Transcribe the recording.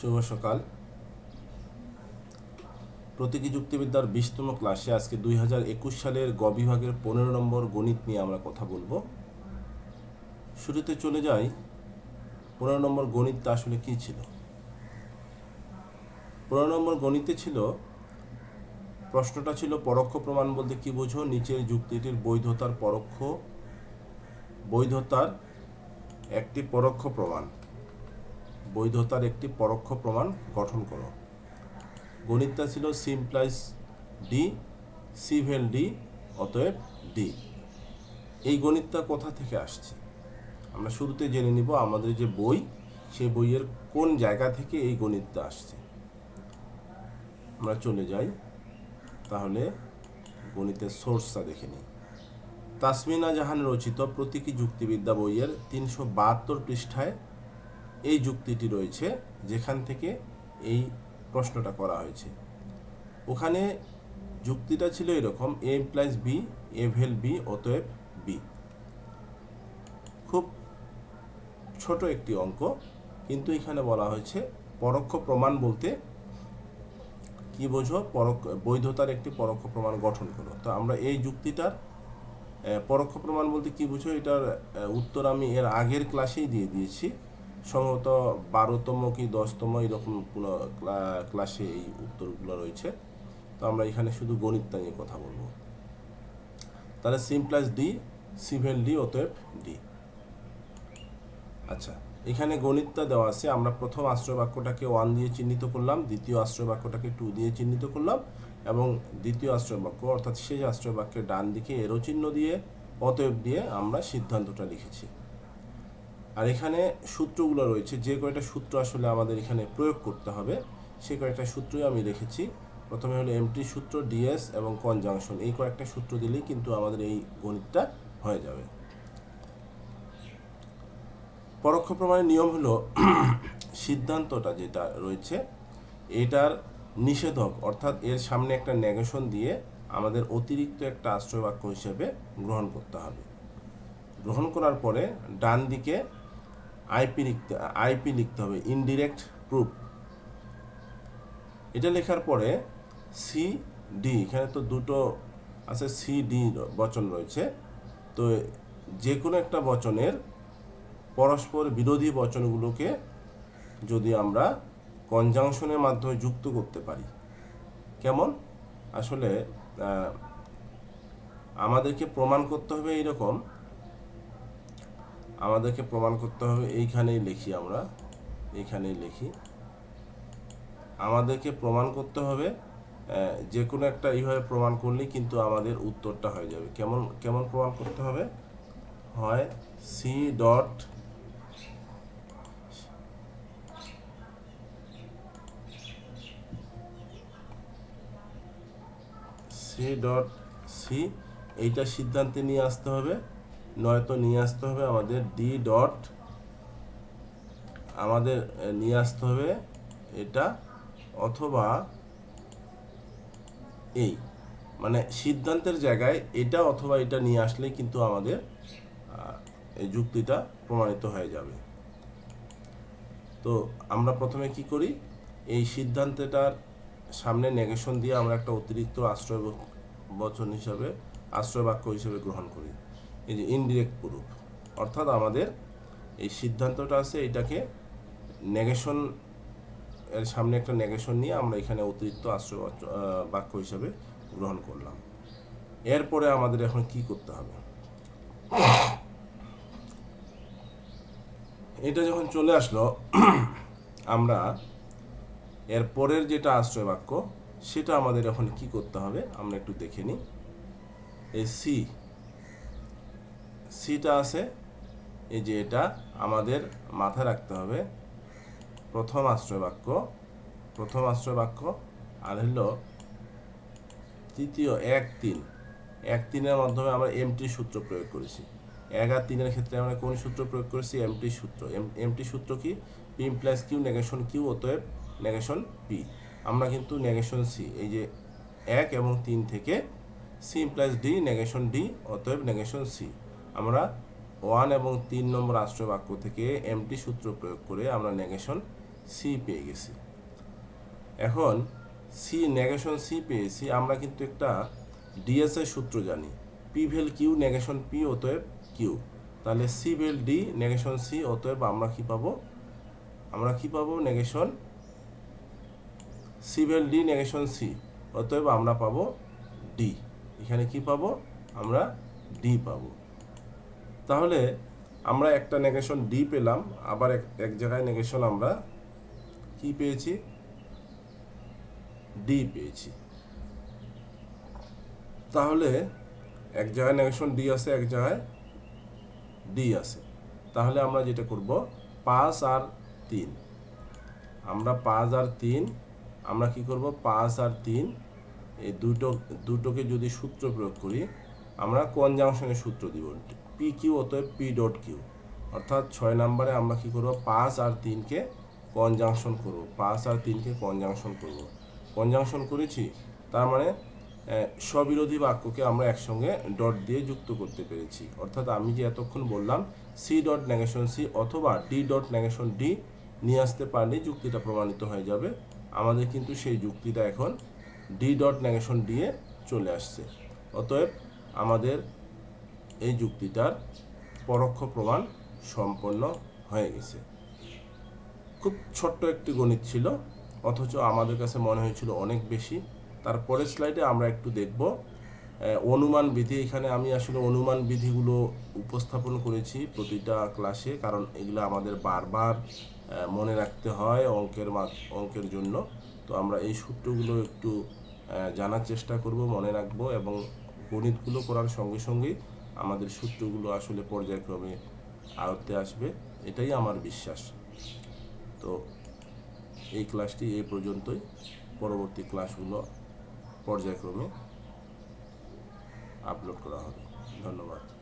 শুভ সকাল। প্রতীকী যুক্তিবিদ্যার বিশতম ক্লাসে আজকে দুই হাজার একুশ সালের গ বিভাগের পনেরো নম্বর গণিত নিয়ে আমরা কথা বলব। শুরুতে চলে যাই, পনেরো নম্বর গণিতটা আসলে কী ছিল? পনেরো নম্বর গণিতে ছিল, প্রশ্নটা ছিল পরোক্ষ প্রমাণ বলতে কি বোঝো? নিচের যুক্তিটির বৈধতার পরোক্ষ, বৈধতার একটি পরোক্ষ প্রমাণ। বৈধতার একটি পরোক্ষ প্রমাণ গঠন করো। গণিতটা ছিল সি ইমপ্লাইজ ডি সি ভেল ডি অতএব ডি এই গণিতটা কোথা থেকে আসছে? আমরা শুরুতে জেনে নিব আমাদের যে বই সেই বইয়ের কোন জায়গা থেকে এই গণিতটা আসছে। আমরা চলে যাই। তাহলে গণিতের সোর্সটা দেখে নিই। তাসমিনা জাহান রচিত প্রতীকী যুক্তিবিদ্যা বইয়ের তিনশো বাহাত্তর পৃষ্ঠায় এই যুক্তিটি রয়েছে যেখান থেকে এই প্রশ্নটা করা হয়েছে। ওখানে যুক্তিটা ছিল এরকম A implies B A vel B অতএব বি খুব ছোট একটি অঙ্ক, কিন্তু এখানে বলা হয়েছে পরোক্ষ প্রমাণ বলতে কি বোঝো? পরোক্ষ, বৈধতার একটি পরোক্ষ প্রমাণ গঠন করো। তো আমরা এই যুক্তিটার পরোক্ষ প্রমাণ বলতে কি বুঝো? এটার উত্তর আমি এর আগের ক্লাসেই দিয়ে দিয়েছি। সম্ভবত বারোতম কি দশতম এরকম কোনো ক্লা- ক্লাসে এই উত্তরগুলো রয়েছে। তো আমরা এখানে শুধু গণিতটা নিয়ে কথা বলব। তাহলে সিম প্লাস ডি সিভেল ডি অতএব ডি আচ্ছা এখানে গণিতটা দেওয়া আছে। আমরা প্রথম আশ্রয় বাক্যটাকে ওয়ান দিয়ে চিহ্নিত করলাম, দ্বিতীয় আশ্রয় বাক্যটাকে টু দিয়ে চিহ্নিত করলাম, এবং দ্বিতীয় আশ্রয় বাক্য অর্থাৎ শেষ আশ্রয় বাক্যের ডান দিকে এরো চিহ্ন দিয়ে, অতএব দিয়ে আমরা সিদ্ধান্তটা লিখেছি। আর এখানে সূত্রগুলো রয়েছে, যে কয়েকটা সূত্র আসলে আমাদের এখানে প্রয়োগ করতে হবে, সে কয়েকটা সূত্রই আমি রেখেছি। প্রথমে হলো এমটি সূত্র ডিএস এবং কনজাংশন এই কয়েকটা সূত্র দিলেই কিন্তু আমাদের এই গণিতটা হয়ে যাবে। পরোক্ষ প্রমাণের নিয়ম হলো সিদ্ধান্তটা যেটা রয়েছে, এটার নিষেধক, অর্থাৎ এর সামনে একটা নেগেশন দিয়ে আমাদের অতিরিক্ত একটা আশ্রয় বাক্য হিসেবে গ্রহণ করতে হবে। গ্রহণ করার পরে ডান দিকে আইপি লিখতে আইপি লিখতে হবে ইনডিরেক্ট প্রুফ এটা লেখার পরে সি ডি এখানে তো দুটো আছে সি ডি বচন রয়েছে। তো যে কোনো একটা বচনের পরস্পর বিরোধী বচনগুলোকে যদি আমরা কনজাংশনের মাধ্যমে যুক্ত করতে পারি। কেমন? আসলে আমাদেরকে প্রমাণ করতে হবে এইরকম আমাদেরকে প্রমাণ করতে হবে, এইখানেই লিখি আমরা, এইখানেই লিখি। আমাদেরকে প্রমাণ করতে হবে যে কোনো একটা এইভাবে প্রমাণ করলেই কিন্তু আমাদের উত্তরটা হয়ে যাবে। কেমন কেমন প্রমাণ করতে হবে? হয় C dot C dot C এইটা সিদ্ধান্তে নিয়ে আসতে হবে। নয়তো নিয়ে আসতে হবে আমাদের ডি ডট আমাদের নিয়ে আসতে হবে এটা অথবা এই মানে সিদ্ধান্তের জায়গায় এটা অথবা এটা নিয়ে আসলে কিন্তু আমাদের এই যুক্তিটা প্রমাণিত হয়ে যাবে। তো আমরা প্রথমে কি করি? এই সিদ্ধান্তটার সামনে নেগেশন দিয়ে আমরা একটা অতিরিক্ত আশ্রয় বচন হিসাবে আশ্রয় বাক্য হিসেবে গ্রহণ করি। এই যে ইনডিরেক্ট প্রুফ অর্থাৎ আমাদের এই সিদ্ধান্তটা আছে এটাকে নেগেশন এর সামনে একটা নেগেশন নিয়ে আমরা এখানে অতিরিক্ত আশ্রয় বাক্য হিসাবে গ্রহণ করলাম। এরপরে আমাদের এখন কি করতে হবে? এটা যখন চলে আসলো, আমরা এর পরের যেটা আশ্রয় বাক্য, সেটা আমাদের এখন কি করতে হবে? আমরা একটু দেখে নিই। এই সি সিটা আছে। এই যে এটা আমাদের মাথায় রাখতে হবে। প্রথম আশ্রয় বাক্য প্রথম আশ্রয় বাক্য আর হলো তৃতীয় এক তিন। এক তিনের মাধ্যমে আমরা এমটি সূত্র প্রয়োগ করেছি। এক আর তিনের ক্ষেত্রে আমরা কোন সূত্র প্রয়োগ করেছি? এমটি সূত্র। এমটি সূত্র কি? P plus Q negation Q অতএব নেগেশন পি আমরা কিন্তু নেগেশন সি এই যে এক এবং তিন থেকে C plus D negation D অতএব নেগেশন সি আমরা ওয়ান এবং তিন নম্বর আশ্রয় বাক্য থেকে এমটি সূত্র প্রয়োগ করে আমরা নেগেশন সি পেয়ে গেছি। এখন সি নেগেশন সি পেয়েছি, আমরা কিন্তু একটা ডিএসএ সূত্র জানি। পি ভেল কিউ নেগেশন পি অতএব কিউ তাহলে সি ভেল ডি নেগেশন সি অতএব আমরা কি পাবো? আমরা কি পাবো? নেগেশন সি ভেল ডি নেগেশন সি অতএব আমরা পাবো ডি এখানে কি পাবো? আমরা ডি পাবো। তাহলে আমরা একটা নেগেশন ডি পেলাম, আবার এক এক জায়গায় নেগেশন আমরা কি পেয়েছি? ডি পেয়েছি। তাহলে এক জায়গায় নেগেশন ডি আছে, এক জায়গায় ডি আছে। তাহলে আমরা যেটা করব, পাঁচ আর তিন। আমরা পাঁচ আর তিন, আমরা কি করব? পাঁচ আর তিন, এই দুটো, দুটোকে যদি সূত্র প্রয়োগ করি আমরা কনজাংশনের সূত্র দিব? পি কিউ অতএব পি ডট কিউ অর্থাৎ ছয় নম্বরে আমরা কি করব? পাঁচ আর তিনকে কনজাংশন করব? পাঁচ আর তিনকে কনজাংশন করব? কনজাংশন করেছি? তার মানে স্ববিরোধী বাক্যকে আমরা একসঙ্গে ডট দিয়ে যুক্ত করতে পেরেছি। অর্থাৎ আমি যে এতক্ষণ বললাম সি ডট নেগেশন সি অথবা ডি ডট নেগেশন ডি নিয়ে আসতে পারলে যুক্তিটা প্রমাণিত হয়ে যাবে। আমাদের কিন্তু সেই যুক্তিটা এখন ডি ডট নেগেশন দিয়ে চলে আসছে। অতএব আমাদের এই যুক্তিটার পরোক্ষ প্রমাণ সম্পন্ন হয়ে গেছে। খুব ছোট্ট একটি গণিত ছিল, অথচ আমাদের কাছে মনে হয়েছিল অনেক বেশি। তারপরের স্লাইডে আমরা একটু দেখব অনুমান বিধি। এখানে আমি আসলে অনুমান বিধিগুলো উপস্থাপন করেছি প্রতিটা ক্লাসে, কারণ এগুলো আমাদের বারবার মনে রাখতে হয় অঙ্কের অঙ্কের জন্য। তো আমরা এই সূত্রগুলো একটু জানার চেষ্টা করব, মনে রাখব এবং গণিতগুলো করার সঙ্গে সঙ্গেই আমাদের সূত্রগুলো আসলে পর্যায়ক্রমে আয়ত্তে আসবে, এটাই আমার বিশ্বাস। তো এই ক্লাসটি এই পর্যন্তই। পরবর্তী ক্লাসগুলো পর্যায়ক্রমে আপলোড করা হবে। ধন্যবাদ।